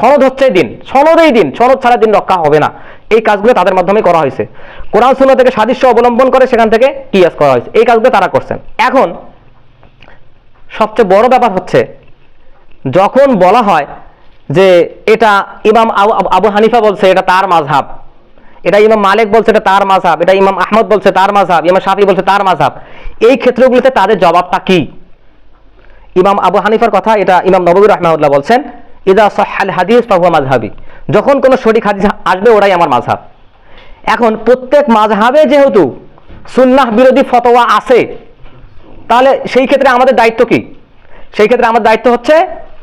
সনদ হচ্ছে দিন, সনদেই দিন, সনদ ছাড়া দিন রক্ষা হবে না। এই কাজগুলো তাদের মাধ্যমে করা হয়েছে। কোরআন শূন্য থেকে সাদৃশ্য অবলম্বন করে সেখান থেকে কিয়াস করা হয়েছে। এই কাজগুলো তারা করছেন। এখন সবচেয়ে বড় ব্যাপার হচ্ছে, যখন বলা হয় যে এটা ইমাম আবু হানিফা বলছে এটা তার মাঝহাব এটা ইমাম মালিক বলছে এটা তার মাঝহাব এটা ইমাম আহমদ বলছে তার মাঝহাব ইমাম শাফি বলছে তার মাঝহাব এই ক্ষেত্রগুলোতে তাদের জবাবটা কি? ইমাম আবু হানিফার কথা এটা ইমাম নবী রহমাউল্লাহ বলছেন ইদা সহাল হাদিস ফাহুয়া মাযহাবি। যখন কোনো সঠিক হাদিস আসবে, ওরাই আমার মাঝহাব এখন প্রত্যেক মাঝহাবে যেহেতু সুন্নাহ বিরোধী ফতোয়া আছে, তাহলে সেই ক্ষেত্রে আমাদের দায়িত্ব কি? সেই ক্ষেত্রে আমার দায়িত্ব হচ্ছে,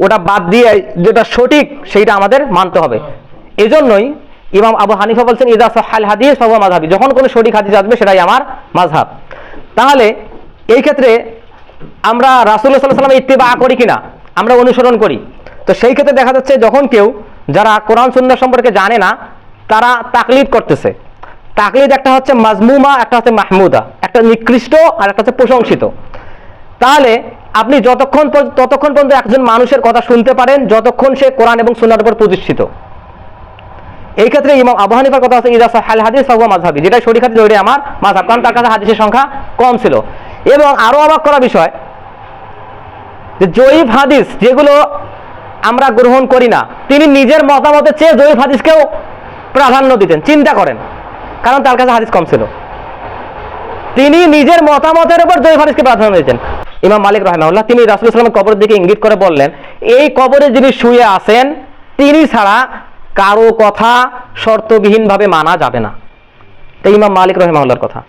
ওটা বাদ দিয়ে যেটা সঠিক, সেইটা আমাদের মানতে হবে। এজন্যই ইমাম আবু হানিফা বলছেন, ইদা সহাল হাদিস ফাহুয়া মাযহাবি। যখন কোনো সঠিক হাদিস আসবে, সেটাই আমার মাঝহাব তাহলে এই ক্ষেত্রে আমরা রাসুল্লাহ সাল্লাহ সাল্লাম ইত্তেবা করি কিনা? আমরা অনুসরণ করি। তো সেই ক্ষেত্রে দেখা যাচ্ছে যখন কেউ যারা কোরআন সুন্দর সম্পর্কে জানে না, তারা তাকলিদ করতেছে। তাকলিদ একটা হচ্ছে মাজমুমা, একটা হচ্ছে মাহমুদা। একটা নিকৃষ্ট আর একটা হচ্ছে প্রশংসিত। তাহলে আপনি যতক্ষণ ততক্ষণ পর্যন্ত একজন মানুষের কথা শুনতে পারেন, যতক্ষণ সে কোরআন এবং সুন্নার উপর প্রতিষ্ঠিত। এই ক্ষেত্রে ইমাম আবু হানিফার কথা আছে, ইদা সাহাল হাদিস ফাহুয়া মাযহাবি যেটা শরীর হাদিস ওইটাই আমার মাযহাব, কারণ তার কাছে হাদিসের সংখ্যা কম ছিল। এবং আরও অবাক করা বিষয় যে জয়ীফ হাদিস যেগুলো আমরা গ্রহণ করি না। তিনি নিজের মতামতের চেয়ে জয়ীফ হাদিসকেও প্রাধান্য দিতেন। চিন্তা করেন, কারণ তার কাছে হাদিস কম ছিল। তিনি নিজের মতামতের উপর জয়ীফ হাদিসকে প্রাধান্য দিতেন। ইমাম মালিক রহমাউল্লাহ তিনি রাসুল ইসলামের কবরের দিকে ইঙ্গিত করে বললেন, এই কবরে যিনি শুয়ে আছেন, তিনি ছাড়া কারও কথা শর্তবিহীনভাবে মানা যাবে না। তো ইমাম মালিক রহমাউল্লাহর কথা।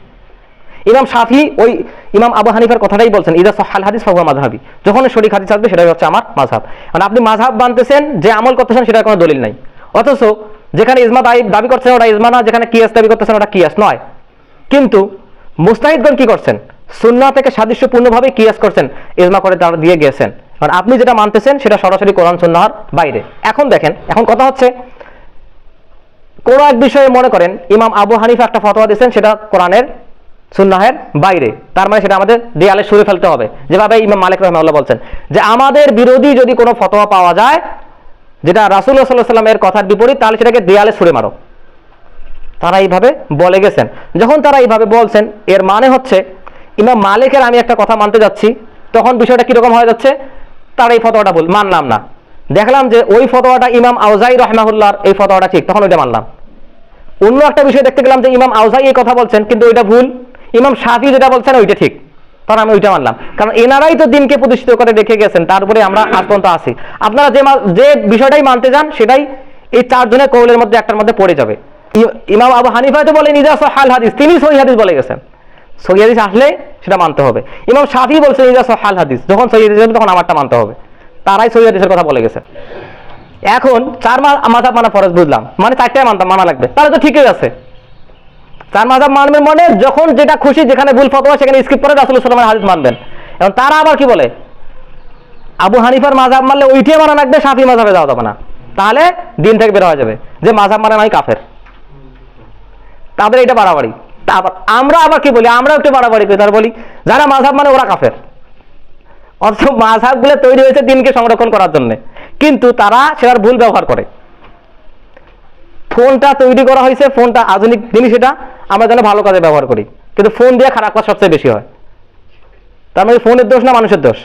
ইমাম শাফি ওই ইমাম আবু হানিফার কথাটাই বলছেন, ইদা সহাল হাদিস ফাহুয়া মাযহাবি। যখন সঠিক হাদিস আসবে, সেটাই হচ্ছে আমার মাযহাব। মানে আপনি মাযহাব বানতেছেন যে আমল করতেছেন, সেটার কোনো দলিল নাই। অথচ যেখানে ইজমা দাবি করছেন, ওটা ইজমা না যেখানে কিয়াস দাবি করতেছেন, ওটা কিয়াস নয়। কিন্তু মুস্তাহিদগণ কি করছেন? সুন্নাহ থেকে সাদৃশ্যপূর্ণভাবে কিয়াস করছেন, ইজমা করে তারা দিয়ে গিয়েছেন কারণ আপনি যেটা মানতেছেন, সেটা সরাসরি কোরআন সুন্নাহর বাইরে। এখন দেখেন, এখন কথা হচ্ছে, কোন এক বিষয়ে মনে করেন, ইমাম আবু হানিফা একটা ফতোয়া দিয়েছেন, সেটা কোরআনের সুন্নাহের বাইরে। তার মানে সেটা আমাদের দেয়ালে সুরে ফেলতে হবে। যেভাবে ইমাম মালিক রহমাল্লাহ বলছেন যে, আমাদের বিরোধী যদি কোনো ফতোয়া পাওয়া যায়, যেটা রাসুল্লাহ সাল্লাহ সাল্লামের কথার বিপরীত, তাহলে সেটাকে দেয়ালে সুরে মারো। তারা এইভাবে বলে গেছেন। যখন তারা এইভাবে বলছেন, এর মানে হচ্ছে, ইমাম মালিকের আমি একটা কথা মানতে যাচ্ছি, তখন বিষয়টা কীরকম হয়ে যাচ্ছে? তারা এই ফতোয়াটা বল মানলাম না। দেখলাম যে ওই ফতোয়াটা ইমাম আউজাই রহমাহুল্লাহর, এই ফতোয়াটা ঠিক, তখন ওইটা মানলাম। অন্য একটা বিষয় দেখতে গেলাম যে, ইমাম আউজাই এই কথা বলছেন, কিন্তু ওইটা ভুল। ইমাম শাফি যেটা বলছেন ওইটা ঠিক। তখন আমি ওইটা মানলাম। কারণ এনারাই তো দিনকে প্রতিষ্ঠিত করে রেখে গেছেন, তারপরে আমরা আজ পর্যন্ত আসি আপনারা যে যে বিষয়টাই মানতে যান, সেটাই এই চারজনের কৌলের মধ্যে একটার মধ্যে পড়ে যাবে। ইমাম আবু হানিফা তো বলে নিজা হাল হাদিস। তিনি সহি হাদিস বলে গেছেন। সহি হাদিস আসলে সেটা মানতে হবে। ইমাম শাফি বলছে নিজা হাল হাদিস। যখন সহি হাদিস তখন আমারটা মানতে হবে। তারাই সহি হাদিসের কথা বলে গেছে। এখন চার মা মাথাব মানা ফরজ বুঝলাম। মানে চারটায় মানতাম, মানা লাগবে। তাহলে তো ঠিকই আছে। চার মাজাব মানবেন মানে যখন যেটা খুশি যেখানে ভুল ফতোয়া সেখানে স্কিপ করে রাসুল সাল্লামের হাদিস মানবেন। এবং তারা আবার কি বলে? আবু হানিফার মাজাব মানলে ওইটিয়ে মানা লাগবে, সাফি মাজাবে যাওয়া যাবে না। তাহলে দিন থেকে বের হয়ে যাবে যে মাজাব মানে নাই কাফের। তাদের এটা বাড়াবাড়ি। তারপর আমরা আবার কি বলি? আমরা একটু বাড়াবাড়ি করি। তার বলি, যারা মাঝাব মানে ওরা কাফের। অথচ মাঝাবগুলো তৈরি হয়েছে দিনকে সংরক্ষণ করার জন্য। কিন্তু তারা সেটার ভুল ব্যবহার করে। ফোনটা তৈরি করা হয়েছে ফোনটা আধুনিক জিনিস এটা আমরা যেন ভালো কাজে ব্যবহার করি। কিন্তু ফোন দিয়ে খারাপ কাজ সবচেয়ে বেশি হয়। তার মানে ফোনের দোষ না মানুষের দোষ?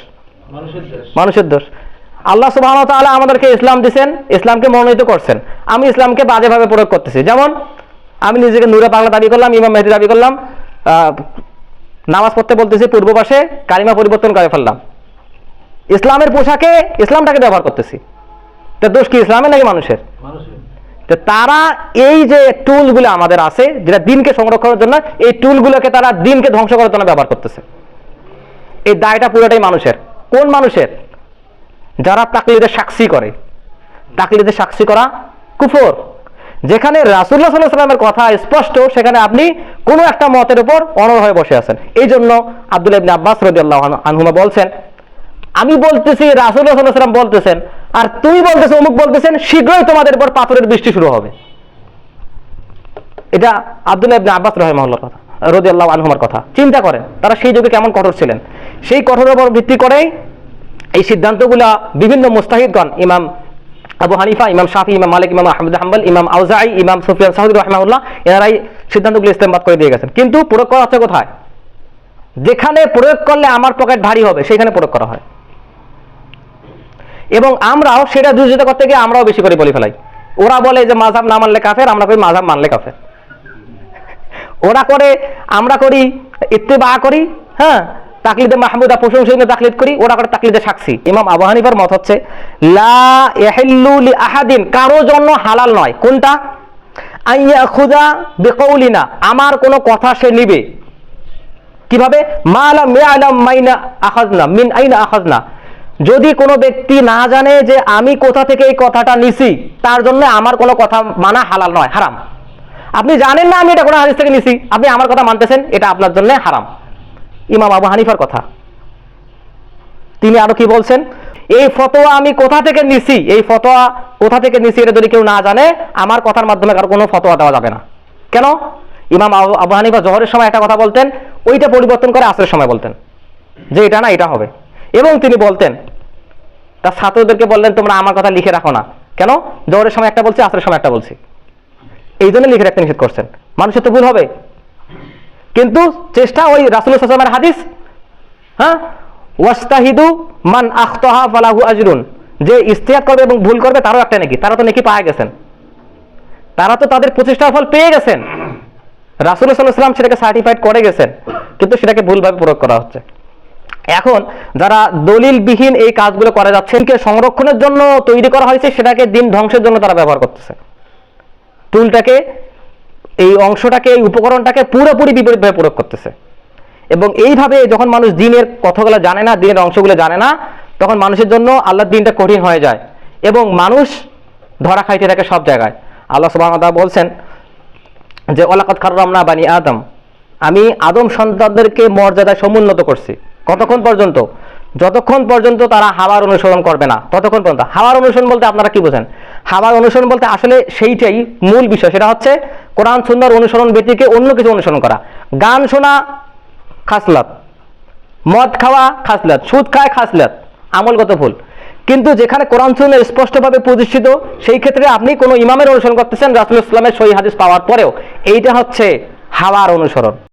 মানুষের দোষ। আল্লাহ সুবাহ তাআলা আমাদেরকে ইসলাম দিয়েছেন ইসলামকে মনোনীত করছেন। আমি ইসলামকে বাজেভাবে প্রয়োগ করতেছি। যেমন আমি নিজেকে নূরে বাংলা দাবি করলাম ইমাম মেহেদি দাবি করলাম নামাজ পড়তে বলতেছি পূর্ব পাশে কালিমা পরিবর্তন করে ফেললাম। ইসলামের পোশাকে ইসলামটাকে ব্যবহার করতেছি। তো দোষ কি ইসলামের নাকি মানুষের। তো তারা এই যে টুলগুলো আমাদের আছে, যেটা দিনকে সংরক্ষণের জন্য, এই টুলগুলোকে তারা দিনকে ধ্বংস করার জন্য ব্যবহার করতেছে। এই দায়টা পুরোটাই মানুষের। কোন মানুষের? যারা তাকলিদের সাক্ষী করে। তাকলিদের সাক্ষী করা কুফর। যেখানে রাসুল্লাহ সাল্লাহ সাল্লামের কথা স্পষ্ট, সেখানে আপনি কোনো একটা মতের উপর অনর হয়ে বসে আছেন। এই জন্য আব্দুল আব্বাস রদিয়াল্লাহ আনহুমা বলছেন, আমি বলতেছি রাসুল্লাহ সাল্লাহ সাল্লাম বলতেছেন আর তুমি বলতেছো, অমুক বলতেছেন, শীঘ্রই তোমাদের উপর পাথরের বৃষ্টি শুরু হবে। এটা আব্দুল্লাহ ইবনে আব্বাস রহমাউল্লাহর কথা, রদিয়াল্লাহ আনহুমার কথা। চিন্তা করেন, তারা সেই যুগে কেমন কঠোর ছিলেন? সেই কঠোরের উপর ভিত্তি করেই এই সিদ্ধান্তগুলা বিভিন্ন মুস্তাহিদগণ, ইমাম আবু হানিফা, ইমাম শাফি, ইমাম মালিক, ইমাম আহমদ হাম্বল, ইমাম আউজাই, ইমাম সুফিয়ান সাহুদ রহমাউল্লাহ এনারাই সিদ্ধান্তগুলো ইস্তেমবাদ করে দিয়ে গেছেন। কিন্তু প্রয়োগ করা হচ্ছে কোথায়? যেখানে প্রয়োগ করলে আমার পকেট ভারী হবে, সেখানে প্রয়োগ করা হয়। এবং আমরাও সেটা বিরোধিতা করতে গিয়ে আমরাও বেশি করে বলে ফেলাই। ওরা বলে যে, মাঝাব না মানলে কাফের, আমরা করি মাঝাব মানলে কাফের? ওরা করে, আমরা করি, ইত্তেবা করি হ্যাঁ? তাকলিদে মাহমুদা প্রশংসনীয় তাকলিদ করি, ওরা করে তাকলিদে সাক্ষী। ইমাম আবু হানিফার মত হচ্ছে, লা ইয়াহিল্লু আহাদিন কারও জন্য হালাল নয়। কোনটা? আইয়া খুদা বেকৌলিনা। আমার কোনো কথা সে নিবে। কীভাবে? মালা মিয়ালাম মাইনা আখাজনা, মিন আইনা আখাজনা। যদি কোনো ব্যক্তি না জানে যে আমি কোথা থেকে এই কথাটা নিছি, তার জন্য আমার কোনো কথা মানা হালাল নয়, হারাম। আপনি জানেন না আমি এটা কোনো হাদিস থেকে নিছি, আপনি আমার কথা মানতেছেন, এটা আপনার জন্য হারাম। ইমাম আবু হানিফার কথা। তিনি আরও কি বলছেন? এই ফতোয়া আমি কোথা থেকে নিছি? এই ফতোয়া কোথা থেকে নিছি এটা যদি কেউ না জানে, আমার কথার মাধ্যমে কারও কোনো ফতোয়া দেওয়া যাবে না। কেন? ইমাম আবু হানিফা জহরের সময় একটা কথা বলতেন, ওইটা পরিবর্তন করে আসরের সময় বলতেন। যে এটা না, এটা হবে। এবং তিনি বলতেন তার ছাত্রদেরকে বললেন, তোমরা আমার কথা লিখে রাখো না। কেন? জহরের সময় একটা বলছি, আসরের সময় একটা বলছি। এই জন্য লিখে রাখতে নিষেধ করছেন। মানুষের তো ভুল হবে। কিন্তু চেষ্টা ওই রাসুল সাল্লামের হাদিস হ্যাঁ? ওয়াস্তাহিদু মান আখতাহা ফালাহু আজরুন। যে ইস্তেহাদ করবে এবং ভুল করবে, তারও একটা নাকি। তারা তো নাকি পায়ে গেছেন। তারা তো তাদের প্রচেষ্টার ফল পেয়ে গেছেন। রাসুল সাল্লাহ সাল্লাম সেটাকে সার্টিফাইড করে গেছেন। কিন্তু সেটাকে ভুলভাবে প্রয়োগ করা হচ্ছে। এখন যারা দলিলবিহীন এই কাজগুলো করা যাচ্ছে সংরক্ষণের জন্য তৈরি করা হয়েছে, সেটাকে দিন ধ্বংসের জন্য তারা ব্যবহার করতেছে। টুলটাকে, এই অংশটাকে, এই উপকরণটাকে পুরোপুরি বিপরীতভাবে প্রয়োগ করতেছে। এবং এইভাবে যখন মানুষ দিনের কথাগুলো জানে না, দিনের অংশগুলো জানে না, তখন মানুষের জন্য আল্লাহর দিনটা কঠিন হয়ে যায়। এবং মানুষ ধরা খাইতে থাকে সব জায়গায়। আল্লাহ তাআলা বলছেন যে ওলাকাত খাররামনা বানি আদম। আমি আদম সন্তানদেরকে মর্যাদায় সমুন্নত করছি। কতক্ষণ পর্যন্ত? যতক্ষণ পর্যন্ত তারা হাওয়ার অনুসরণ করবে না, ততক্ষণ পর্যন্ত। হাওয়ার অনুসরণ বলতে আপনারা কি বোঝেন? হাওয়ার অনুসরণ বলতে আসলে সেইটাই মূল বিষয়। সেটা হচ্ছে কোরআন সুন্দর অনুসরণ ব্যক্তিকে অন্য কিছু অনুসরণ করা। গান শোনা খাসলাত, মদ খাওয়া খাসলাত, সুদ খায় খাসলাত, আমলগত ভুল। কিন্তু যেখানে কোরআন সুন্দর স্পষ্টভাবে প্রতিষ্ঠিত, সেই ক্ষেত্রে আপনি কোনো ইমামের অনুসরণ করতেছেন রাসুল ইসলামের সহি হাদিস পাওয়ার পরেও। এইটা হচ্ছে হাওয়ার অনুসরণ।